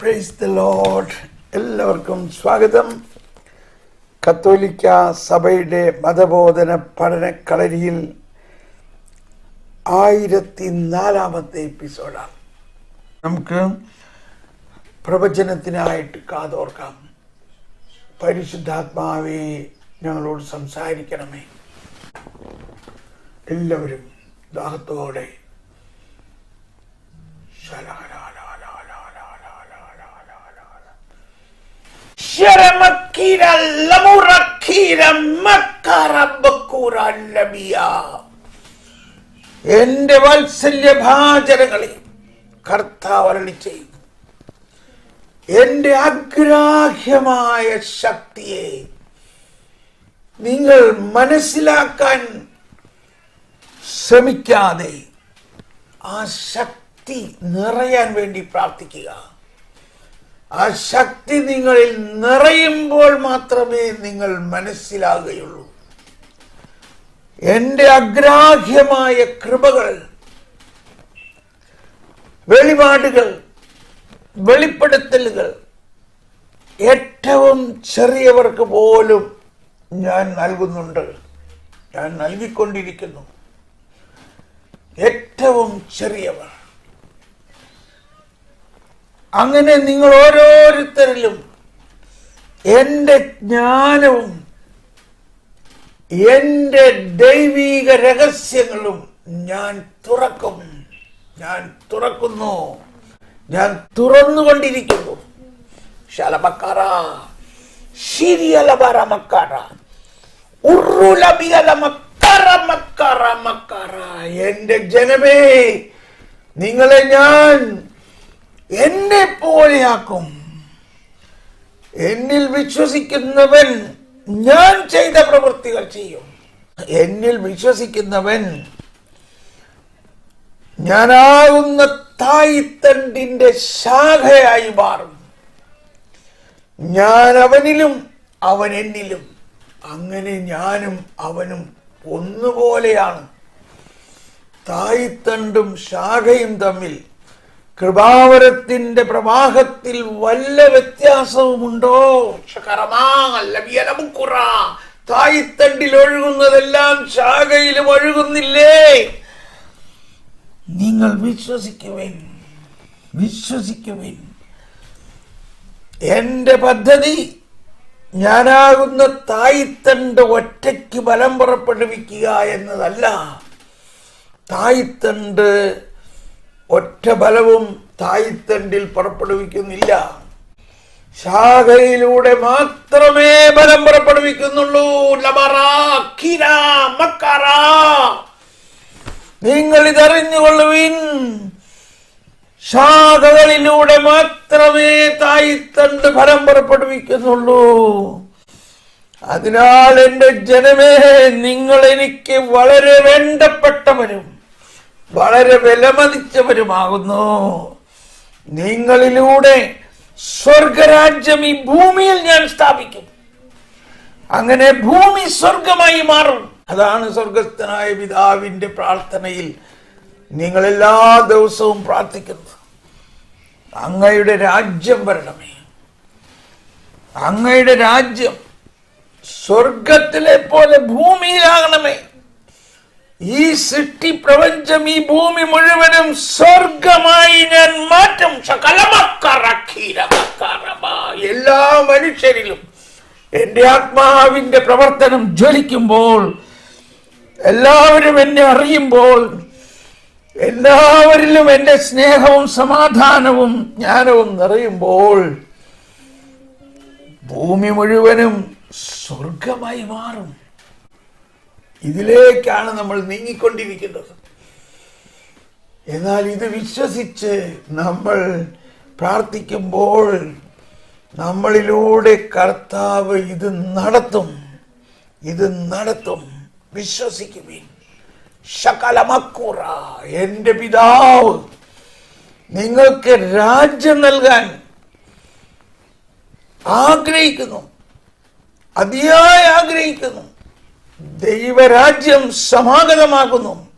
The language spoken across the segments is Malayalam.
പ്രൈസ് ദ ലോഡ് എല്ലാവർക്കും സ്വാഗതം. കത്തോലിക്ക സഭയുടെ മതബോധന പഠനക്കളരിയിൽ ആയിരത്തി നാലാമത്തെ എപ്പിസോഡാണ്. നമുക്ക് പ്രവചനത്തിനായിട്ട് കാതോർക്കാം. പരിശുദ്ധാത്മാവെ ഞങ്ങളോട് സംസാരിക്കണമേ. എല്ലാവരും ദാഹത്തോടെ ശരമക്കീര എന്റെ വാത്സല്യ ഭാചനങ്ങളെ കർത്താവ് അരളി ചെയ്യും. എന്റെ അഗ്രാഹ്യമായ ശക്തിയെ നിങ്ങൾ മനസ്സിലാക്കാൻ ശ്രമിക്കാതെ ആ ശക്തി നിറയാൻ വേണ്ടി പ്രാർത്ഥിക്കുക. ആ ശക്തി നിങ്ങളിൽ നിറയുമ്പോൾ മാത്രമേ നിങ്ങൾ മനസ്സിലാകുകയുള്ളൂ. എന്റെ അഗ്രാഹ്യമായ കൃപകൾ വെളിപാടുകൾ വെളിപ്പെടുത്തലുകൾ ഏറ്റവും ചെറിയവർക്ക് പോലും ഞാൻ നൽകുന്നുണ്ട്. ഞാൻ നൽകിക്കൊണ്ടിരിക്കുന്നു. ഏറ്റവും ചെറിയവർ. അങ്ങനെ നിങ്ങൾ ഓരോരുത്തരിലും എന്റെ ജ്ഞാനവും എന്റെ ദൈവീക രഹസ്യങ്ങളും ഞാൻ തുറക്കും. ഞാൻ തുറക്കുന്നു. ഞാൻ തുറന്നുകൊണ്ടിരിക്കുന്നു. എന്റെ എന്റെ ജനമേ നിങ്ങളെ ഞാൻ എന്നെ പോലെയാക്കും എന്നിൽ വിശ്വസിക്കുന്നവൻ ഞാൻ ചെയ്ത പ്രവൃത്തികൾ ചെയ്യും. എന്നിൽ വിശ്വസിക്കുന്നവൻ ഞാനാകുന്ന തായിത്തണ്ടിന്റെ ശാഖയായി മാറും. ഞാൻ അവനിലും അവൻ എന്നിലും. അങ്ങനെ ഞാനും അവനും ഒന്നുപോലെയാണ്. തായിത്തണ്ടും ശാഖയും തമ്മിൽ കൃപാവരത്തിന്റെ പ്രവാഹത്തിൽ വല്ല വ്യത്യാസവുമുണ്ടോ? തായിത്തണ്ടിൽ ഒഴുകുന്നതെല്ലാം ശാഖയിലും ഒഴുകുന്നില്ലേ? നിങ്ങൾ വിശ്വസിക്കുവിൻ വിശ്വസിക്കുവിൻ. എന്റെ പദ്ധതി ഞാനാകുന്ന തായ്തണ്ട് ഒറ്റയ്ക്ക് ബലം പുറപ്പെടുവിക്കുക എന്നതല്ല. തായ്തണ്ട് ഒറ്റ ബലവും തായ്തണ്ടിൽ പുറപ്പെടുവിക്കുന്നില്ല. ശാഖയിലൂടെ മാത്രമേ ബലം പുറപ്പെടുവിക്കുന്നുള്ളൂ. നിങ്ങൾ ഇതറിഞ്ഞുകൊള്ളുവിൻ. ശാഖകളിലൂടെ മാത്രമേ തായ്തണ്ട് ഫലം പുറപ്പെടുവിക്കുന്നുള്ളൂ. അതിനാൽ എന്റെ ജനമേ നിങ്ങൾ എനിക്ക് വളരെ വേണ്ടപ്പെട്ടവരും വളരെ വിലമതിച്ചവരുമാകുന്നു. നിങ്ങളിലൂടെ സ്വർഗരാജ്യം ഈ ഭൂമിയിൽ ഞാൻ സ്ഥാപിക്കും. അങ്ങനെ ഭൂമി സ്വർഗമായി മാറും. അതാണ് സ്വർഗസ്ഥനായ പിതാവിന്റെ പ്രാർത്ഥനയിൽ നിങ്ങൾ എല്ലാ ദിവസവും പ്രാർത്ഥിക്കുന്നത്. അങ്ങയുടെ രാജ്യം വരണമേ. അങ്ങയുടെ രാജ്യം സ്വർഗത്തിലെ പോലെ ഭൂമിയിലാകണമേ. ഈ സൃഷ്ടി പ്രപഞ്ചം ഈ ഭൂമി മുഴുവനും സ്വർഗമായി ഞാൻ മാറ്റം. എല്ലാ മനുഷ്യരിലും എന്റെ ആത്മാവിന്റെ പ്രവർത്തനം ജ്വലിക്കുമ്പോൾ എല്ലാവരും എന്നെ അറിയുമ്പോൾ എല്ലാവരിലും എന്റെ സ്നേഹവും സമാധാനവും ജ്ഞാനവും നിറയുമ്പോൾ ഭൂമി മുഴുവനും സ്വർഗമായി മാറും ഇതിലേക്കാണ് നമ്മൾ നീങ്ങിക്കൊണ്ടിരിക്കുന്നത്. എന്നാൽ ഇത് വിശ്വസിച്ച് നമ്മൾ പ്രാർത്ഥിക്കുമ്പോൾ നമ്മളിലൂടെ കർത്താവ് ഇത് നടത്തും. ഇത് നടത്തും. വിശ്വസിക്കുവിൻ. ശകലമക്കുറ. എന്റെ പിതാവ് നിങ്ങൾക്ക് രാജ്യം നൽകാൻ ആഗ്രഹിക്കുന്നു. അതിയായി ആഗ്രഹിക്കുന്നു. ദൈവരാജ്യം സമാഗതമാകുന്നു.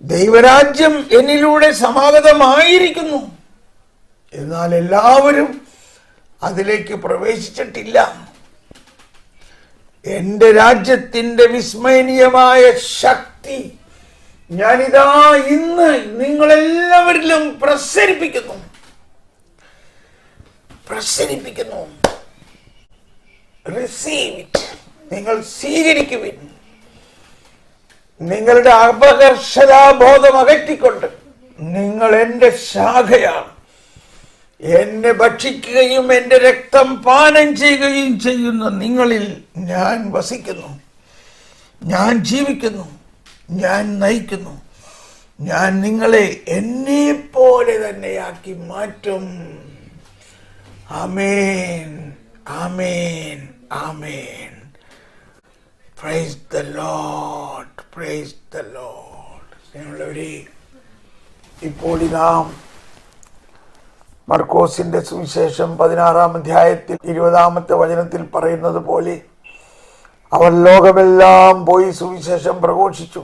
ദൈവരാജ്യം എന്നിലൂടെ സമാഗതമായിരിക്കുന്നു. എന്നാൽ എല്ലാവരും അതിലേക്ക് പ്രവേശിച്ചിട്ടില്ല. എന്റെ രാജ്യത്തിന്റെ വിസ്മയനീയമായ ശക്തി ഞാനിതാ ഇന്ന് നിങ്ങളെല്ലാവരിലും പ്രസരിപ്പിക്കുന്നു. പ്രസരിപ്പിക്കുന്നു. റിസീവ് ഇറ്റ് നിങ്ങൾ സ്വീകരിക്കുവിൻ. നിങ്ങളുടെ അപകർഷതാബോധം അകറ്റിക്കൊണ്ട് നിങ്ങൾ എന്റെ ശാഖയാണ്. എന്നെ ഭക്ഷിക്കുകയും എന്റെ രക്തം പാനം ചെയ്യുകയും ചെയ്യുന്ന നിങ്ങളിൽ ഞാൻ വസിക്കുന്നു. ഞാൻ ജീവിക്കുന്നു. ഞാൻ നയിക്കുന്നു. ഞാൻ നിങ്ങളെ എന്നെ പോലെ തന്നെയാക്കി മാറ്റും. ആമേൻ. ആമേൻ. ആമേൻ. Praise the Lord praise the Lord ഇപ്പോൾ ഇതാ മർക്കോസിന്റെ സുവിശേഷം പതിനാറാം അധ്യായത്തിൽ ഇരുപതാമത്തെ വചനത്തിൽ പറയുന്നത് പോലെ അവൻ ലോകമെല്ലാം പോയി സുവിശേഷം പ്രഘോഷിച്ചു.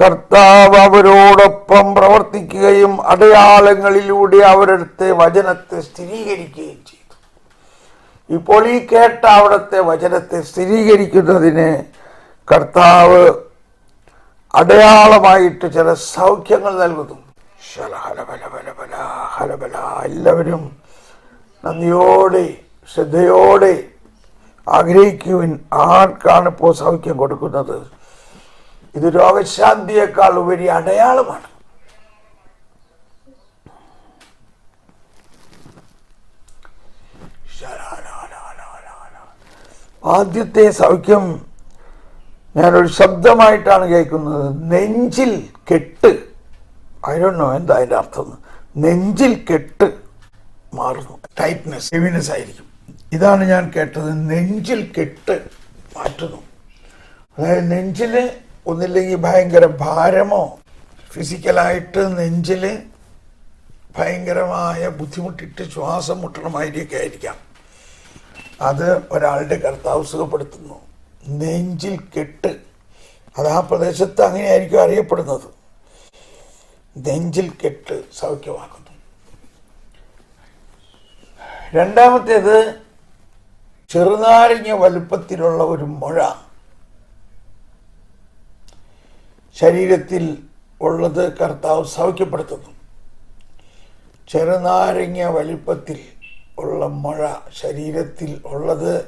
കർത്താവ് അവരോടൊപ്പം പ്രവർത്തിക്കുകയും അടയാളങ്ങളിലൂടെ അവരുടെ വചനത്തെ സ്ഥിരീകരിക്കുകയും ചെയ്തു. ഇപ്പോൾ ഈ കേട്ട അവിടുത്തെ വചനത്തെ സ്ഥിരീകരിക്കുന്നതിന് കർത്താവ് അടയാളമായിട്ട് ചില സൗഖ്യങ്ങൾ നൽകുന്നു. എല്ലാവരും നന്ദിയോടെ ശ്രദ്ധയോടെ ആഗ്രഹിക്കുവിൻ ആർക്കാണ് ഇപ്പോൾ സൗഖ്യം കൊടുക്കുന്നത്? ഇത് രോഗശാന്തിയേക്കാൾ ഉപരി അടയാളമാണ്. ആദ്യത്തെ സൗഖ്യം ഞാനൊരു ശബ്ദമായിട്ടാണ് കേൾക്കുന്നത്. നെഞ്ചിൽ കെട്ട്. അതിനോ എന്താ അതിന്റെ അർത്ഥം. നെഞ്ചിൽ കെട്ട് മാറുന്നു. ടൈറ്റ്നെസ് ഹെവിനെസ് ആയിരിക്കും. ഇതാണ് ഞാൻ കേട്ടത്. നെഞ്ചിൽ കെട്ട് മാറ്റുന്നു. അതായത് നെഞ്ചിൽ ഒന്നില്ലെങ്കിൽ ഭയങ്കര ഭാരമോ? ഫിസിക്കലായിട്ട് നെഞ്ചിൽ ഭയങ്കരമായ ബുദ്ധിമുട്ടിട്ട് ശ്വാസം മുട്ടണമായിരിക്കും ആയിരിക്കാം. അത് ഒരാളുടെ കർത്താവ് സുഖപ്പെടുത്തുന്നു. നെഞ്ചിൽ കെട്ട്. അത് ആ പ്രദേശത്ത് അങ്ങനെയായിരിക്കും അറിയപ്പെടുന്നത്. നെഞ്ചിൽ കെട്ട് സൗഖ്യമാക്കുന്നു. രണ്ടാമത്തേത് ചെറുനാരങ്ങ വലുപ്പത്തിലുള്ള ഒരു മുഴ. ശരീരത്തിൽ ഉള്ളത് കർത്താവ് സൗഖ്യപ്പെടുത്തുന്നു. ചെറുനാരങ്ങ വലിപ്പത്തിൽ ഉള്ള മഴ ശരീരത്തിൽ ഉള്ളത്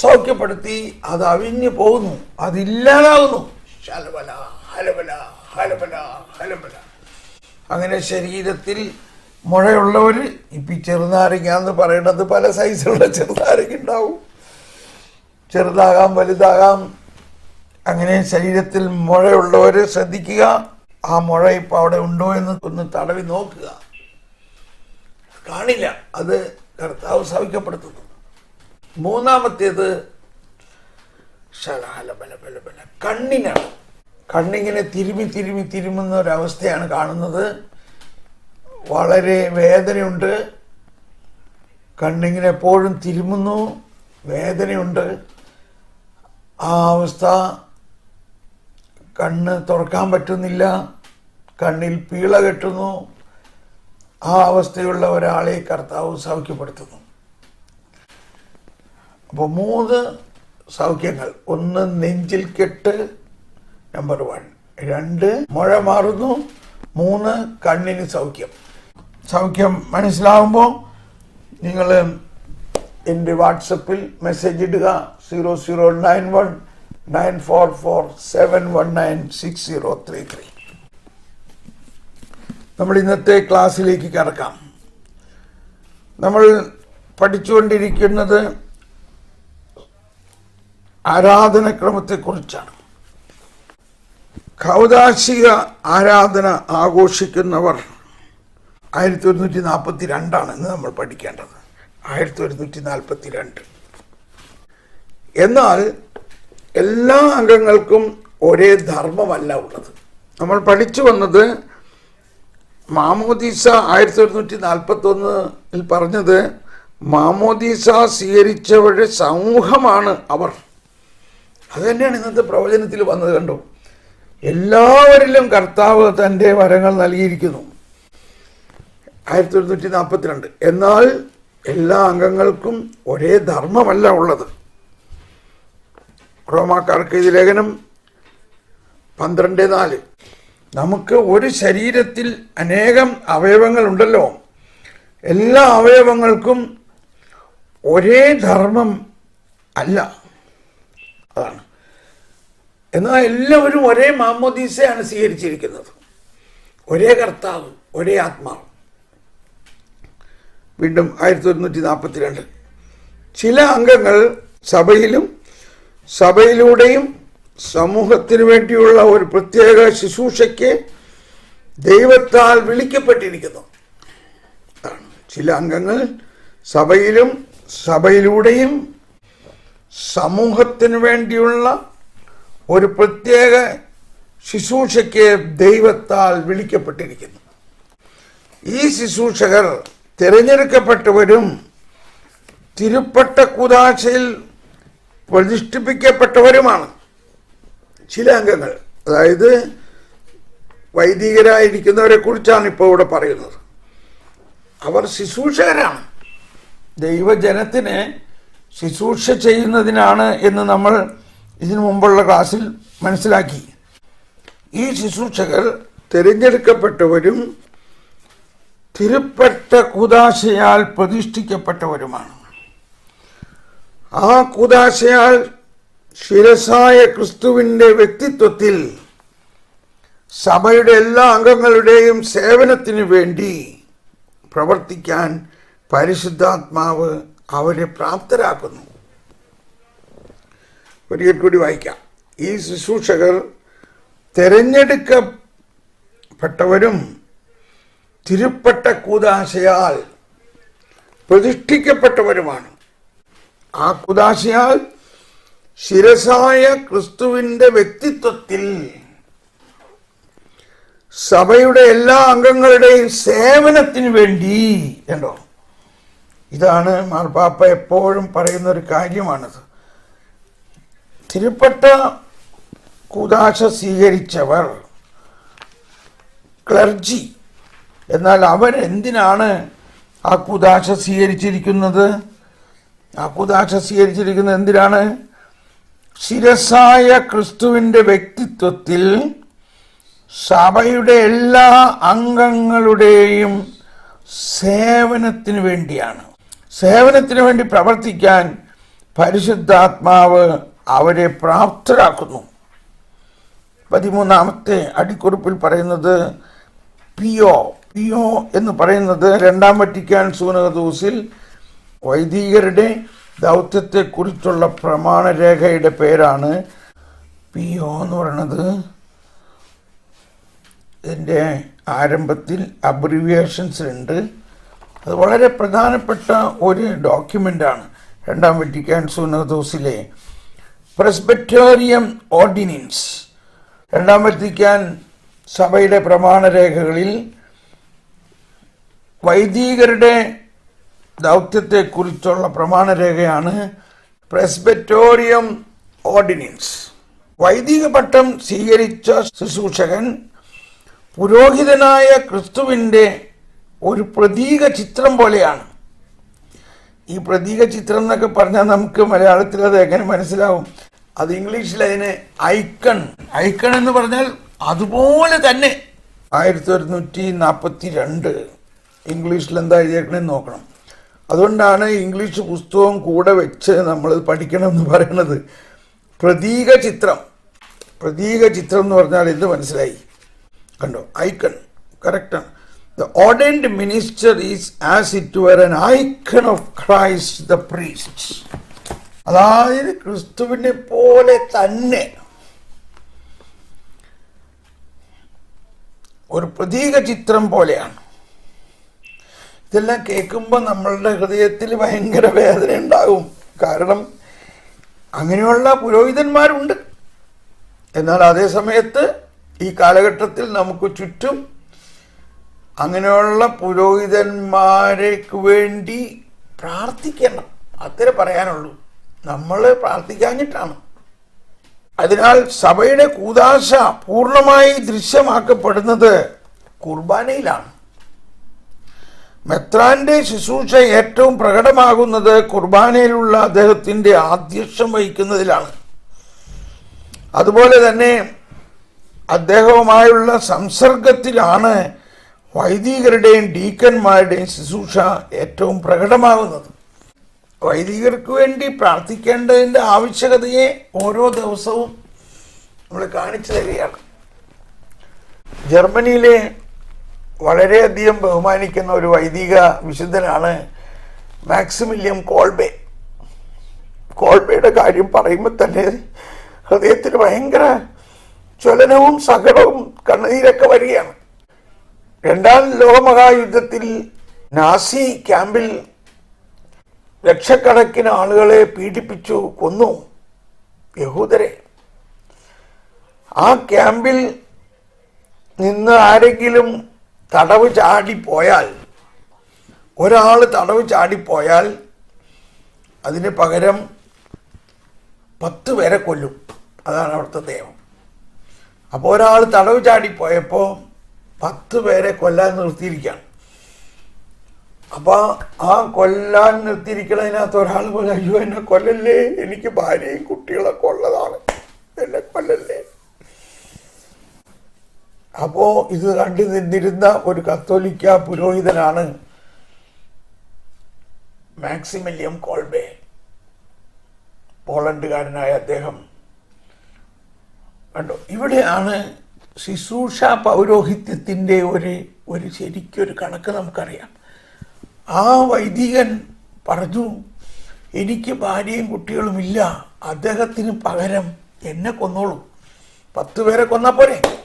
സൗഖ്യപ്പെടുത്തി അത് അവിഞ്ഞു പോകുന്നു. അതില്ലാതാവുന്നു. ശലബല ഹലബല ഹലബല ഹലബല അങ്ങനെ ശരീരത്തിൽ മുഴയുള്ളവർ ഇപ്പം ചെറുനാരങ്ങ എന്ന് പറയുന്നത് പല സൈസുള്ള ചെറുനാരങ്ങ ഉണ്ടാവും ചെറുതാകാം വലുതാകാം. അങ്ങനെ ശരീരത്തിൽ മുഴയുള്ളവർ ശ്രദ്ധിക്കുക. ആ മുഴ ഇപ്പം അവിടെ ഉണ്ടോ എന്ന് ഒന്ന് തടവി നോക്കുക. കാണില്ല. അത് കർത്താവ് സൗഖ്യപ്പെടുത്തുന്നു. മൂന്നാമത്തേത് ശലാലബലബലബല കണ്ണിനാണ്. കണ്ണിങ്ങനെ തിരുമി തിരുമി തിരുമുന്ന ഒരവസ്ഥയാണ് കാണുന്നത്. വളരെ വേദനയുണ്ട്. കണ്ണിങ്ങനെ എപ്പോഴും തിരുമുന്നു. വേദനയുണ്ട്. ആ അവസ്ഥ കണ്ണ് തുറക്കാൻ പറ്റുന്നില്ല. കണ്ണിൽ പീള കെട്ടുന്നു. ആ അവസ്ഥയുള്ള ഒരാളെ കർത്താവ് സൗഖ്യപ്പെടുത്തുന്നു. അപ്പോൾ മൂന്ന് സൗഖ്യങ്ങൾ. ഒന്ന് നെഞ്ചിൽ കെട്ട് നമ്പർ വൺ. രണ്ട് മുഴ മാറുന്നു. മൂന്ന് കണ്ണിന് സൗഖ്യം. സൗഖ്യം മനസ്സിലാവുമ്പോൾ നിങ്ങൾ എന്റെ വാട്സപ്പിൽ മെസ്സേജ് ഇടുക. Zero zero nine one nine four four seven one nine six zero three three. നമ്മൾ ഇന്നത്തെ ക്ലാസ്സിലേക്ക് കടക്കാം. നമ്മൾ പഠിച്ചുകൊണ്ടിരിക്കുന്നത് ആരാധനക്രമത്തെക്കുറിച്ചാണ്. കൗതാശിക ആരാധന ആഘോഷിക്കുന്നവർ ആയിരത്തി ഒരുന്നൂറ്റി നാൽപ്പത്തി രണ്ടാണ് ഇന്ന് നമ്മൾ പഠിക്കേണ്ടത്. ആയിരത്തി ഒരുന്നൂറ്റി നാൽപ്പത്തി രണ്ട് എന്നാൽ എല്ലാ അംഗങ്ങൾക്കും ഒരേ ധർമ്മമല്ല ഉള്ളത്. നമ്മൾ പഠിച്ചു വന്നത് മാമോദീസ ആയിരത്തി തൊള്ളൂറ്റി നാൽപ്പത്തി ഒന്നിൽ പറഞ്ഞത് മാമോദീസ സ്വീകരിച്ചവരുടെ സമൂഹമാണ് അവർ. അത് തന്നെയാണ് ഇന്നത്തെ പ്രവചനത്തിൽ വന്നത് കണ്ടോ? എല്ലാവരിലും കർത്താവ് തന്റെ വരങ്ങൾ നൽകിയിരിക്കുന്നു. ആയിരത്തി ഒരുന്നൂറ്റി നാൽപ്പത്തിരണ്ട് എന്നാൽ എല്ലാ അംഗങ്ങൾക്കും ഒരേ ധർമ്മമല്ല ഉള്ളത്. റോമാക്കാർക്ക് ഇത് ലേഖനം പന്ത്രണ്ട് നാല്. നമുക്ക് ഒരു ശരീരത്തിൽ അനേകം അവയവങ്ങളുണ്ടല്ലോ. എല്ലാ അവയവങ്ങൾക്കും ഒരേ ധർമ്മം അല്ല. അതാണ്. എന്നാൽ എല്ലാവരും ഒരേ മാമോദീസയാണ് സ്വീകരിച്ചിരിക്കുന്നത്. ഒരേ കർത്താവ് ഒരേ ആത്മാവ്. വീണ്ടും ആയിരത്തി ഒരുന്നൂറ്റി നാൽപ്പത്തിരണ്ട് ചില അംഗങ്ങൾ സഭയിലും സഭയിലൂടെയും സമൂഹത്തിനു വേണ്ടിയുള്ള ഒരു പ്രത്യേക ശുശ്രൂഷയ്ക്ക് ദൈവത്താൽ വിളിക്കപ്പെട്ടിരിക്കുന്നു. ചില അംഗങ്ങൾ സഭയിലും സഭയിലൂടെയും സമൂഹത്തിനു വേണ്ടിയുള്ള ഒരു പ്രത്യേക ശുശ്രൂഷയ്ക്ക് ദൈവത്താൽ വിളിക്കപ്പെട്ടിരിക്കുന്നു. ഈ ശുശ്രൂഷകർ തിരഞ്ഞെടുക്കപ്പെട്ടവരും തിരുപ്പട്ട കുതാശയിൽ പ്രതിഷ്ഠിപ്പിക്കപ്പെട്ടവരുമാണ്. ചില അംഗങ്ങൾ അതായത് വൈദികരായിരിക്കുന്നവരെ കുറിച്ചാണ് ഇപ്പോൾ ഇവിടെ പറയുന്നത്. അവർ ശുശ്രൂഷകരാണ്. ദൈവജനത്തിനെ ശുശ്രൂഷ ചെയ്യുന്നതിനാണ് എന്ന് നമ്മൾ ഇതിനു മുമ്പുള്ള ക്ലാസ്സിൽ മനസ്സിലാക്കി. ഈ ശുശ്രൂഷകർ തിരഞ്ഞെടുക്കപ്പെട്ടവരും തിരുപ്പെട്ട കുദാശയാൽ പ്രതിഷ്ഠിക്കപ്പെട്ടവരുമാണ്. ആ കുദാശയാൽ ശിരസായ ക്രിസ്തുവിന്റെ വ്യക്തിത്വത്തിൽ സഭയുടെ എല്ലാ അംഗങ്ങളുടെയും സേവനത്തിനു വേണ്ടി പ്രവർത്തിക്കാൻ പരിശുദ്ധാത്മാവ് അവരെ പ്രാപ്തരാക്കുന്നു. ഒരിക്കൽ കൂടി വായിക്കാം. ഈ ശുശ്രൂഷകർ തിരഞ്ഞെടുക്കപ്പെട്ടവരും തിരുപ്പട്ട കൂതാശയാൽ പ്രതിഷ്ഠിക്കപ്പെട്ടവരുമാണ്. ആ കുദാശയാൽ ശിരസായ ക്രിസ്തുവിന്റെ വ്യക്തിത്വത്തിൽ സഭയുടെ എല്ലാ അംഗങ്ങളുടെയും സേവനത്തിന് വേണ്ടി കണ്ടോ? ഇതാണ് മാർപ്പാപ്പ എപ്പോഴും പറയുന്ന ഒരു കാര്യമാണത്. തിരുപ്പട്ട കൂതാശ സ്വീകരിച്ചവർ ക്ലർജി എന്നാൽ അവരെന്തിനാണ് ആ കുതാശ സ്വീകരിച്ചിരിക്കുന്നത്? ആ കുതാശ സ്വീകരിച്ചിരിക്കുന്നത് എന്തിനാണ്? ശിരസായ ക്രിസ്തുവിന്റെ വ്യക്തിത്വത്തിൽ സഭയുടെ എല്ലാ അംഗങ്ങളുടെയും സേവനത്തിന് വേണ്ടിയാണ്. സേവനത്തിന് വേണ്ടി പ്രവർത്തിക്കാൻ പരിശുദ്ധാത്മാവ് അവരെ പ്രാപ്തരാക്കുന്നു. പതിമൂന്നാമത്തെ അടിക്കുറിപ്പിൽ പറയുന്നത് പിയോ പിയോ എന്ന് പറയുന്നത് രണ്ടാം വറ്റിക്കാൻ സൂനകദൂസിൽ വൈദികരുടെ ദൗത്യത്തെക്കുറിച്ചുള്ള പ്രമാണരേഖയുടെ പേരാണ് പി ഒ എന്ന് പറയുന്നത് ഇതിന്റെ ആരംഭത്തിൽ അബ്രിവിയേഷൻസ് ഉണ്ട്. അത് വളരെ പ്രധാനപ്പെട്ട ഒരു ഡോക്യുമെന്റാണ് രണ്ടാം വെറ്റിക്കാൻ സുനദോസിലെ പ്രസ്ബറ്റേറിയം ഓർഡിനൻസ് രണ്ടാം വെറ്റിക്കാൻ സഭയുടെ പ്രമാണരേഖകളിൽ വൈദികരുടെ ദൗത്യത്തെക്കുറിച്ചുള്ള പ്രമാണരേഖയാണ് പ്രസ്ബറ്റോറിയം ഓർഡിനൻസ്. വൈദിക പട്ടം സ്വീകരിച്ച ശുശ്രൂഷകൻ പുരോഹിതനായ ക്രിസ്തുവിന്റെ ഒരു പ്രതീക ചിത്രം പോലെയാണ്. ഈ പ്രതീക ചിത്രം എന്നൊക്കെ പറഞ്ഞാൽ നമുക്ക് മലയാളത്തിൽ അത് എങ്ങനെ മനസ്സിലാവും? അത് ഇംഗ്ലീഷിൽ അതിന് ഐക്കൺ. ഐക്കൺ എന്ന് പറഞ്ഞാൽ അതുപോലെ തന്നെ. ആയിരത്തി ഒരുന്നൂറ്റി നാൽപ്പത്തി രണ്ട് ഇംഗ്ലീഷിൽ എന്താ എഴുതിയേക്കണേന്ന് നോക്കണം. അതുകൊണ്ടാണ് ഇംഗ്ലീഷ് പുസ്തകവും കൂടെ വെച്ച് നമ്മൾ പഠിക്കണം എന്ന് പറയുന്നത് പ്രതീക ചിത്രം. പ്രതീക ചിത്രം എന്ന് പറഞ്ഞാൽ എന്ത് മനസ്സിലായി? കണ്ടോ? ഐക്കൺ. കറക്റ്റാണ് the ordained minister is as it were an icon of Christ the priest അതായത് ക്രിസ്തുവിനെ പോലെ തന്നെ ഒരു പ്രതീക ചിത്രം പോലെയാണ്. ഇതെല്ലാം കേൾക്കുമ്പോൾ നമ്മളുടെ ഹൃദയത്തിൽ ഭയങ്കര വേദന ഉണ്ടാകും. കാരണം അങ്ങനെയുള്ള പുരോഹിതന്മാരുണ്ട്. എന്നാൽ അതേ സമയത്ത് ഈ കാലഘട്ടത്തിൽ നമുക്ക് ചുറ്റും അങ്ങനെയുള്ള പുരോഹിതന്മാരേക്ക് വേണ്ടി പ്രാർത്ഥിക്കണം. അത്രേ പറയാനുള്ളൂ. നമ്മൾ പ്രാർത്ഥിക്കാഞ്ഞിട്ടാണ്. അതിനാൽ സഭയുടെ കൂതാശ പൂർണമായി ദൃശ്യമാക്കപ്പെടുന്നത് കുർബാനയിലാണ്. മെത്രാന്റെ ശുശ്രൂഷ ഏറ്റവും പ്രകടമാകുന്നത് കുർബാനയിലുള്ള അദ്ദേഹത്തിന്റെ ആദ്യക്ഷം വഹിക്കുന്നതിലാണ്. അതുപോലെ തന്നെ അദ്ദേഹവുമായുള്ള സംസർഗത്തിലാണ് വൈദികരുടെയും ഡീക്കന്മാരുടെയും ശുശ്രൂഷ ഏറ്റവും പ്രകടമാകുന്നത്. വൈദികർക്ക് വേണ്ടി പ്രാർത്ഥിക്കേണ്ടതിന്റെ ആവശ്യകതയെ ഓരോ ദിവസവും നമ്മൾ കാണിച്ചു തരികയാണ്. ജർമ്മനിയിലെ വളരെയധികം ബഹുമാനിക്കുന്ന ഒരു വൈദിക വിശുദ്ധനാണ് മാക്സിമില്യം കോൾബേ. കോൾബയുടെ കാര്യം പറയുമ്പോൾ തന്നെ ഹൃദയത്തിന് ഭയങ്കര ജ്വലനവും സകടവും കണ്ണുനീരൊക്കെ വരികയാണ്. രണ്ടാം ലോകമഹായുദ്ധത്തിൽ നാസി ക്യാമ്പിൽ ലക്ഷക്കണക്കിന് ആളുകളെ പീഡിപ്പിച്ചു കൊന്നു യഹൂദരെ. ആ ക്യാമ്പിൽ നിന്ന് ആരെങ്കിലും തടവ് ചാടിപ്പോയാൽ ഒരാൾ തടവ് ചാടിപ്പോയാൽ അതിന് പകരം പത്ത് പേരെ കൊല്ലും. അതാണ് അവിടുത്തെ നിയമം. അപ്പോൾ ഒരാൾ തടവ് ചാടിപ്പോയപ്പോൾ പത്ത് പേരെ കൊല്ലാൻ നിർത്തിയിരിക്കുകയാണ്. അപ്പോൾ ആ കൊല്ലാൻ നിർത്തിയിരിക്കണതിനകത്ത് ഒരാൾ പോലെ അയ്യോ എന്നെ കൊല്ലല്ലേ? എനിക്ക് ഭാര്യയും കുട്ടികളൊക്കെ ഉള്ളതാണ്. എന്നെ കൊല്ലല്ലേ? അപ്പോ ഇത് കണ്ടു നിന്നിരുന്ന ഒരു കത്തോലിക്ക പുരോഹിതനാണ് മാക്സിമിലിയം കോൾബെ പോളണ്ടുകാരനായ അദ്ദേഹം. കണ്ടോ ഇവിടെയാണ് ശുശ്രൂഷ പൗരോഹിത്യത്തിന്റെ ഒരു ഒരു ശരിക്കൊരു കണക്ക് നമുക്കറിയാം. ആ വൈദികൻ പറഞ്ഞു എനിക്ക് ഭാര്യയും കുട്ടികളുമില്ല അദ്ദേഹത്തിന് പകരം എന്നെ കൊന്നോളൂ. പത്ത് പേരെ കൊന്നാൽ പോരെ?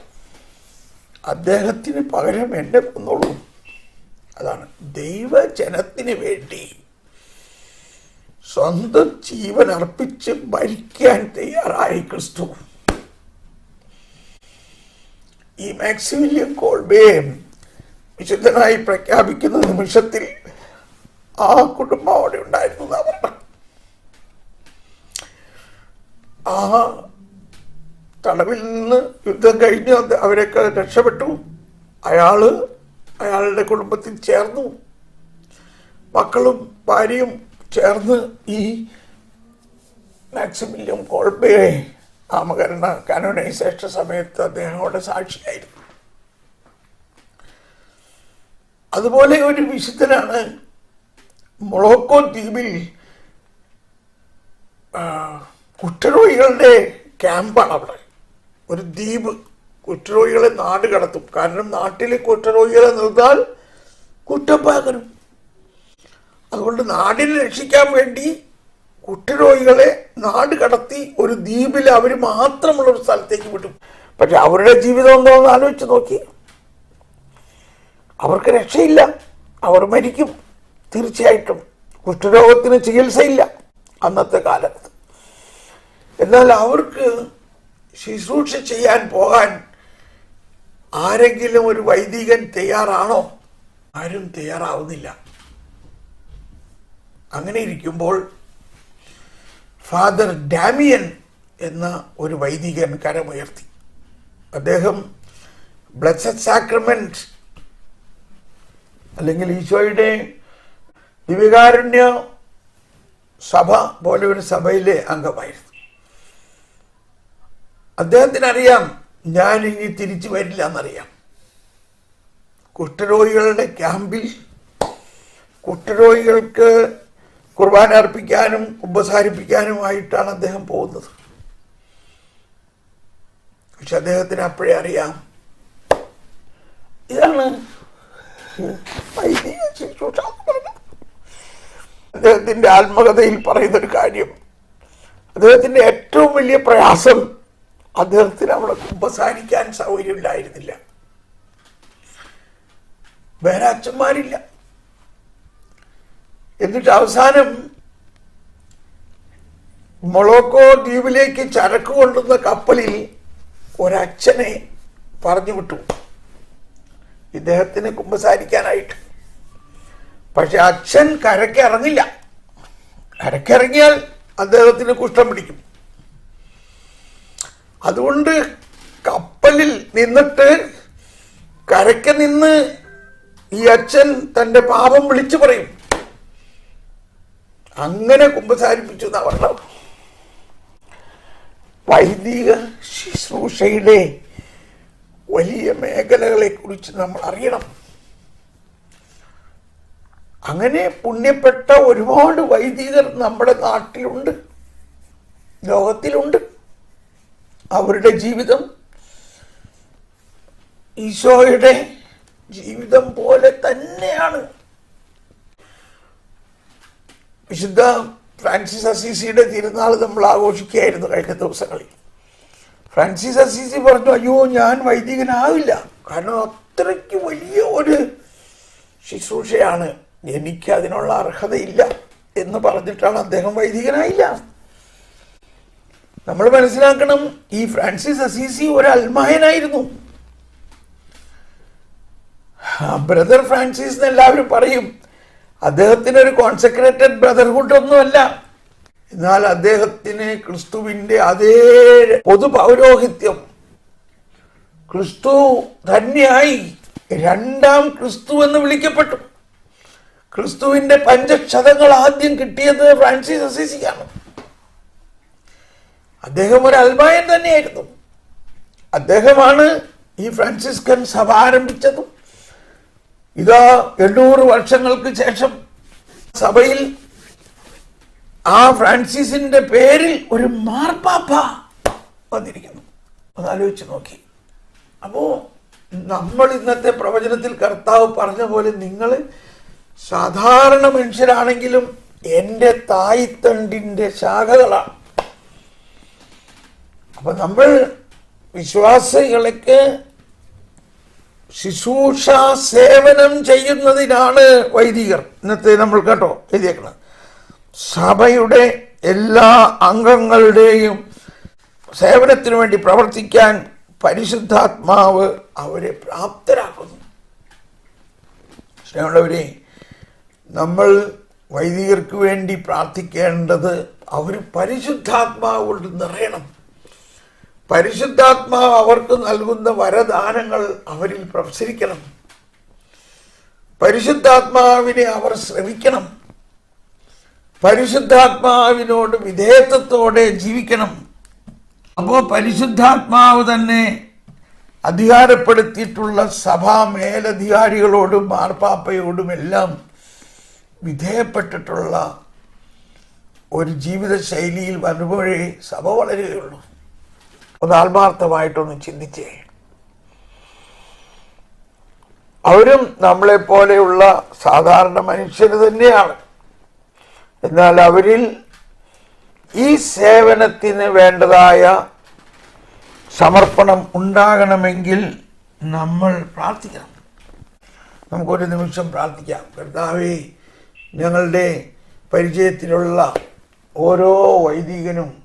അദ്ദേഹത്തിന് പകരം എന്നെ കൊന്നോളൂ. അതാണ് ദൈവജനത്തിന് വേണ്ടി സ്വന്തം ജീവൻ അർപ്പിച്ച് മരിക്കാൻ തയ്യാറായി ക്രിസ്തു. ഈ മാക്സിമിലിയൻ കോൾബയെ വിശുദ്ധനായി പ്രഖ്യാപിക്കുന്ന നിമിഷത്തിൽ ആ കുടുംബം അവിടെ ഉണ്ടായിരുന്നു എന്നാ ആ തടവിൽ നിന്ന് യുദ്ധം കഴിഞ്ഞ് അവരൊക്കെ രക്ഷപ്പെട്ടു. അയാൾ അയാളുടെ കുടുംബത്തിൽ ചേർന്നു. മക്കളും ഭാര്യയും ചേർന്ന് ഈ മാക്സിമില്യം കോൾബയെ നാമകരണ കാനോനൈസേഷൻ സമയത്ത് അദ്ദേഹം അവിടെ സാക്ഷിയായിരുന്നു. അതുപോലെ ഒരു വിശുദ്ധനാണ് മൊളോക്കോ ദ്വീപിൽ കുറ്റരോഗികളുടെ ക്യാമ്പാണ് അവിടെ. ഒരു ദ്വീപ് കുറ്റരോഗികളെ നാട് കടത്തും. കാരണം നാട്ടിൽ കുറ്റരോഗികളെ നിർത്താൽ കുറ്റം പകരും അതുകൊണ്ട് നാടിനെ രക്ഷിക്കാൻ വേണ്ടി കുറ്റരോഗികളെ നാട് കടത്തി ഒരു ദ്വീപിൽ അവർ മാത്രമുള്ള ഒരു സ്ഥലത്തേക്ക് വിട്ടു. പക്ഷെ അവരുടെ ജീവിതം എന്താണെന്ന് ആലോചിച്ച് നോക്കി. അവർക്ക് രക്ഷയില്ല. അവർ മരിക്കും. തീർച്ചയായിട്ടും. കുഷ്ഠരോഗത്തിന് ചികിത്സയില്ല അന്നത്തെ കാലത്ത്. എന്നാൽ അവർക്ക് ശുശ്രൂഷ ചെയ്യാൻ പോകാൻ ആരെങ്കിലും ഒരു വൈദികൻ തയ്യാറാണോ? ആരും തയ്യാറാവുന്നില്ല. അങ്ങനെ ഇരിക്കുമ്പോൾ ഫാദർ ഡാമിയൻ എന്ന ഒരു വൈദികൻ കരമുയർത്തി. അദ്ദേഹം ബ്ലസ്സഡ് സാക്രമെന്റ് അല്ലെങ്കിൽ ഈശോയുടെ ദിവ്യകാരുണ്യ സഭ പോലെ ഒരു സഭയിലെ അംഗമായിരുന്നു. അദ്ദേഹത്തിന് അറിയാം ഞാൻ ഇനി തിരിച്ചു വരില്ല എന്നറിയാം കുഷ്ഠരോഗികളുടെ ക്യാമ്പിൽ കുഷ്ഠരോഗികൾക്ക് കുർബാന അർപ്പിക്കാനും ഉപസാരിപ്പിക്കാനുമായിട്ടാണ് അദ്ദേഹം പോകുന്നത്. പക്ഷെ അദ്ദേഹത്തിന് അപ്പോഴേ അറിയാം ഇതാണ് വൈദിക ശുശ്രൂഷ എന്ന് അദ്ദേഹത്തിന്റെ ആത്മകഥയിൽ പറയുന്ന ഒരു കാര്യം അദ്ദേഹത്തിന്റെ ഏറ്റവും വലിയ പ്രയാസം അദ്ദേഹത്തിന് അവിടെ കുമ്പസാരിക്കാൻ സൗകര്യമില്ലായിരുന്നില്ല വേറെ അച്ഛന്മാരില്ല. എന്നിട്ട് അവസാനം മൊളോക്കോ ദ്വീപിലേക്ക് ചരക്ക് കൊണ്ടുവന്ന കപ്പലിൽ ഒരച്ഛനെ പറഞ്ഞു വിട്ടു ഇദ്ദേഹത്തിന് കുമ്പസാരിക്കാനായിട്ട്. പക്ഷെ അച്ഛൻ കരക്കിറങ്ങില്ല കരക്കിറങ്ങിയാൽ അദ്ദേഹത്തിന് കുഷ്ഠം പിടിക്കും. അതുകൊണ്ട് കപ്പലിൽ നിന്നിട്ട് കരയ്ക്ക് നിന്ന് ഈ അച്ഛൻ തന്റെ പാപം വിളിച്ചു പറയും. അങ്ങനെ കുമ്പസാരിപ്പിച്ചു എന്നാ പറഞ്ഞത് വൈദിക ശുശ്രൂഷയുടെ വലിയ മേഖലകളെ കുറിച്ച് നമ്മൾ അറിയണം. അങ്ങനെ പുണ്യപ്പെട്ട ഒരുപാട് വൈദികർ നമ്മുടെ നാട്ടിലുണ്ട് ലോകത്തിലുണ്ട്. അവരുടെ ജീവിതം ഈശോയുടെ ജീവിതം പോലെ തന്നെയാണ്. വിശുദ്ധ ഫ്രാൻസിസ് അസീസിയുടെ തിരുനാൾ നമ്മൾ ആഘോഷിക്കുകയായിരുന്നു കഴിഞ്ഞ ദിവസങ്ങളിൽ. ഫ്രാൻസിസ് അസീസി പറഞ്ഞു അയ്യോ ഞാൻ വൈദികനാവില്ല. കാരണം അത്രയ്ക്ക് വലിയ ഒരു ശുശ്രൂഷയാണ്. എനിക്ക് അതിനുള്ള അർഹതയില്ല എന്ന് പറഞ്ഞിട്ടാണ് അദ്ദേഹം വൈദികനായില്ല. നമ്മൾ മനസ്സിലാക്കണം ഈ ഫ്രാൻസിസ് അസീസി ഒരു അൽമഹനായിരുന്നു. ബ്രദർ ഫ്രാൻസിസ് എന്ന് എല്ലാവരും പറയും അദ്ദേഹത്തിന് ഒരു കോൺസെക്രേറ്റഡ് ബ്രദർഹുഡ് ഒന്നുമല്ല. എന്നാൽ അദ്ദേഹത്തിന് ക്രിസ്തുവിന്റെ അതേ പൊതു പൗരോഹിത്യം ക്രിസ്തു ധന്യായി രണ്ടാം ക്രിസ്തു എന്ന് വിളിക്കപ്പെട്ടു. ക്രിസ്തുവിന്റെ പഞ്ചക്ഷതങ്ങൾ ആദ്യം കിട്ടിയത് ഫ്രാൻസിസ് അസീസിക്കാണ് അദ്ദേഹം ഒരു അൽമായൻ തന്നെയായിരുന്നു. അദ്ദേഹമാണ് ഈ ഫ്രാൻസിസ്കൻ സഭ ആരംഭിച്ചതും. ഇതാ എണ്ണൂറ് വർഷങ്ങൾക്ക് ശേഷം സഭയിൽ ആ ഫ്രാൻസിസിന്റെ പേരിൽ ഒരു മാർപ്പാപ്പ വന്നിരിക്കുന്നു. ഒന്ന് ആലോചിച്ച് നോക്കി. അപ്പോ നമ്മൾ ഇന്നത്തെ പ്രവചനത്തിൽ കർത്താവ് പറഞ്ഞ പോലെ നിങ്ങൾ സാധാരണ മനുഷ്യരാണെങ്കിലും എന്റെ തായ്തണ്ടിന്റെ ശാഖകളാണ്. അപ്പൊ നമ്മൾ വിശ്വാസികൾക്ക് ശുശ്രൂഷ സേവനം ചെയ്യുന്നതിനാണ് വൈദികർ. ഇന്നത്തെ നമ്മൾ കേട്ടോ എഴുതിയേക്കുന്നത്. സഭയുടെ എല്ലാ അംഗങ്ങളുടെയും സേവനത്തിനു വേണ്ടി പ്രവർത്തിക്കാൻ പരിശുദ്ധാത്മാവ് അവരെ പ്രാപ്തരാക്കുന്നു. സ്നേഹമുള്ളവരെ നമ്മൾ വൈദികർക്ക് വേണ്ടി പ്രാർത്ഥിക്കേണ്ടത് അവർ പരിശുദ്ധാത്മാവ് കൊണ്ട് നിറയണം. പരിശുദ്ധാത്മാവ് അവർക്ക് നൽകുന്ന വരദാനങ്ങൾ അവരിൽ പ്രസരിക്കണം പരിശുദ്ധാത്മാവിനെ അവർ ശ്രമിക്കണം പരിശുദ്ധാത്മാവിനോട് വിധേയത്വത്തോടെ ജീവിക്കണം. അപ്പോൾ പരിശുദ്ധാത്മാവ് തന്നെ അധികാരപ്പെടുത്തിയിട്ടുള്ള സഭാ മേലധികാരികളോടും മാർപ്പാപ്പയോടും എല്ലാം വിധേയപ്പെട്ടിട്ടുള്ള ഒരു ജീവിത ശൈലിയിൽ വരുമ്പോഴേ സഭ വളരുകയുള്ളൂ. ഒന്ന് ആത്മാർത്ഥമായിട്ടൊന്ന് ചിന്തിച്ചേ. അവരും നമ്മളെപ്പോലെയുള്ള സാധാരണ മനുഷ്യർ തന്നെയാണ്. എന്നാൽ അവരിൽ ഈ സേവനത്തിന് വേണ്ടതായ സമർപ്പണം ഉണ്ടാകണമെങ്കിൽ നമ്മൾ പ്രാർത്ഥിക്കണം. നമുക്കൊരു നിമിഷം പ്രാർത്ഥിക്കാം. കർത്താവേ ഞങ്ങളുടെ പരിചയത്തിലുള്ള ഓരോ വൈദികനും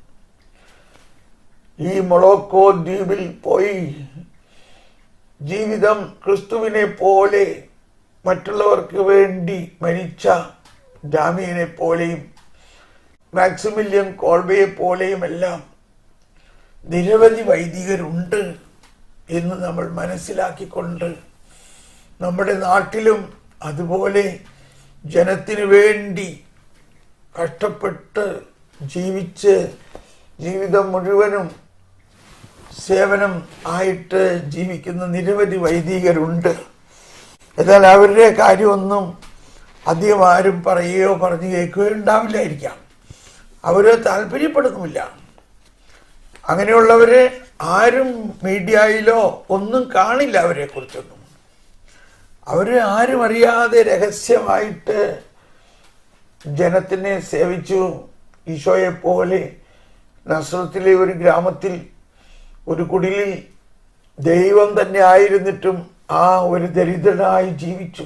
ഈ മൊളോക്കോ ദ്വീപിൽ പോയി. ജീവിതം ക്രിസ്തുവിനെ പോലെ മറ്റുള്ളവർക്ക് വേണ്ടി മരിച്ച ജാമിയനെ പോലെയും മാക്സിമില്യൻ കോൾബയെ പോലെയും എല്ലാം നിരവധി വൈദികരുണ്ട് എന്ന് നമ്മൾ മനസ്സിലാക്കിക്കൊണ്ട് നമ്മുടെ നാട്ടിലും അതുപോലെ ജനത്തിനു വേണ്ടി കഷ്ടപ്പെട്ട് ജീവിച്ച് ജീവിതം മുഴുവനും സേവനം ആയിട്ട് ജീവിക്കുന്ന നിരവധി വൈദികരുണ്ട്. എന്നാൽ അവരുടെ കാര്യമൊന്നും അധികം ആരും പറയുകയോ പറഞ്ഞു കേൾക്കുകയോ ഉണ്ടാവില്ലായിരിക്കാം. അവർ താല്പര്യപ്പെടുന്നുമില്ല അങ്ങനെയുള്ളവരെ ആരും മീഡിയയിലോ ഒന്നും കാണില്ല അവരെ കുറിച്ചൊന്നും. അവർ ആരും അറിയാതെ രഹസ്യമായിട്ട് ജനത്തിനെ സേവിച്ചു. ഈശോയെ പോലെ നസ്രത്തിലെ ഒരു ഗ്രാമത്തിൽ ഒരു കുടിലിൽ ദൈവം തന്നെ ആയിരുന്നിട്ടും ആ ഒരു ദരിദ്രനായി ജീവിച്ചു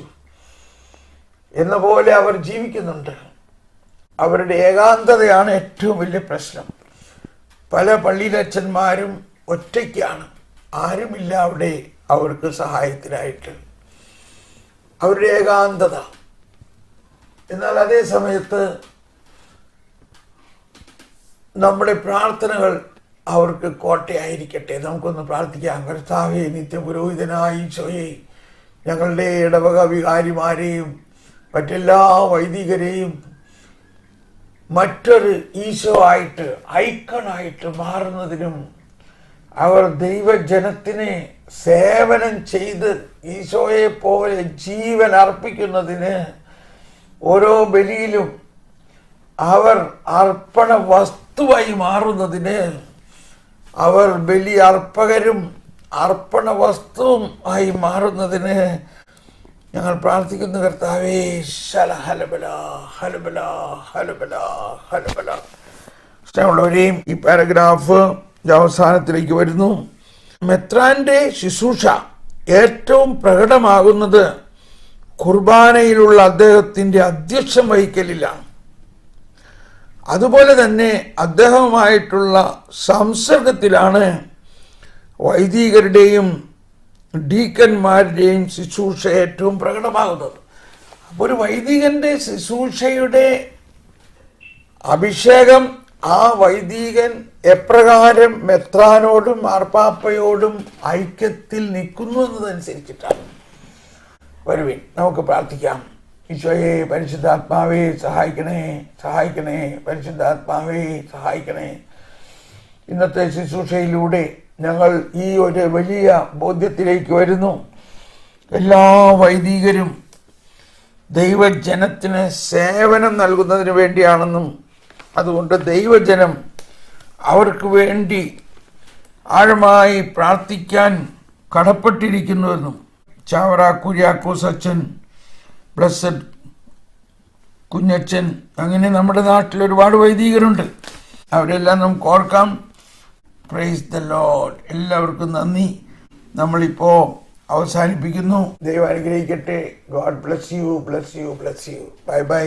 എന്ന പോലെ അവർ ജീവിക്കുന്നുണ്ട്. അവരുടെ ഏകാന്തതയാണ് ഏറ്റവും വലിയ പ്രശ്നം. പല പള്ളിയിലച്ഛന്മാരും ഒറ്റയ്ക്കാണ്. ആരുമില്ല അവിടെ അവർക്ക് സഹായത്തിനായിട്ട്. അവരുടെ ഏകാന്തത. എന്നാൽ അതേ സമയത്ത് നമ്മുടെ പ്രാർത്ഥനകൾ അവർക്ക് കോട്ടയായിരിക്കട്ടെ. നമുക്കൊന്ന് പ്രാർത്ഥിക്കാം. കർത്താവെ നിത്യപുരോഹിതനായി ഈശോയെ ഞങ്ങളുടെ ഇടവക വികാരിമാരെയും മറ്റെല്ലാ വൈദികരെയും മറ്റൊരു ഈശോ ആയിട്ട് ഐക്കണായിട്ട് മാറുന്നതിനും അവർ ദൈവജനത്തിനെ സേവനം ചെയ്ത് ഈശോയെ പോലെ ജീവൻ അർപ്പിക്കുന്നതിന് ഓരോ ബലിയിലും അവർ അർപ്പണ വസ്തുവായി മാറുന്നതിന് അവർ ബലി അർപ്പകരും അർപ്പണ വസ്തുവും ആയി മാറുന്നതിന് ഞങ്ങൾ പ്രാർത്ഥിക്കുന്നു കർത്താവേ ശല ഹലബല ഹലബല ഹലബല ഹലബല ഇഷ്ടമുള്ളവരെയും ഈ പാരഗ്രാഫ് അവസാനത്തിലേക്ക് വരുന്നു. മെത്രാന്റെ ശുശ്രൂഷ ഏറ്റവും പ്രകടമാകുന്നത് കുർബാനയിലുള്ള അദ്ദേഹത്തിന്റെ അധ്യക്ഷം വഹിക്കലിലാണ്. അതുപോലെ തന്നെ അദ്ദേഹവുമായിട്ടുള്ള സംസർഗത്തിലാണ് വൈദികരുടെയും ഡീക്കന്മാരുടെയും ശുശ്രൂഷ ഏറ്റവും പ്രകടമാകുന്നത്. അപ്പോൾ ഒരു വൈദികന്റെ ശുശ്രൂഷയുടെ അഭിഷേകം ആ വൈദികൻ എപ്രകാരം മെത്രാനോടും മാർപ്പാപ്പയോടും ഐക്യത്തിൽ നിൽക്കുന്നു എന്നതനുസരിച്ചിട്ടാണ് വരുവിൻ നമുക്ക് പ്രാർത്ഥിക്കാം. ഈശോയെ പരിശുദ്ധാത്മാവെ സഹായിക്കണേ സഹായിക്കണേ പരിശുദ്ധാത്മാവെ സഹായിക്കണേ. ഇന്നത്തെ ശുശ്രൂഷയിലൂടെ ഞങ്ങൾ ഈ ഒരു വലിയ ബോധ്യത്തിലേക്ക് വരുന്നു. എല്ലാ വൈദികരും ദൈവജനത്തിന് സേവനം നൽകുന്നതിന് വേണ്ടിയാണെന്നും അതുകൊണ്ട് ദൈവജനം അവർക്ക് വേണ്ടി ആഴമായി പ്രാർത്ഥിക്കാൻ കടപ്പെട്ടിരിക്കുന്നുവെന്നും ചാവറ കുര്യാക്കോസ് അച്ഛൻ ബ്ലസ്സഡ് കുഞ്ഞച്ചൻ അങ്ങനെ നമ്മുടെ നാട്ടിൽ ഒരുപാട് വൈദികരുണ്ട്. അവരെല്ലാം നമുക്ക് ഓർക്കാം. പ്രൈസ് ദ ലോഡ് എല്ലാവർക്കും നന്ദി. നമ്മളിപ്പോൾ അവസാനിപ്പിക്കുന്നു. ദൈവം അനുഗ്രഹിക്കട്ടെ. God bless you bless you bless you bye bye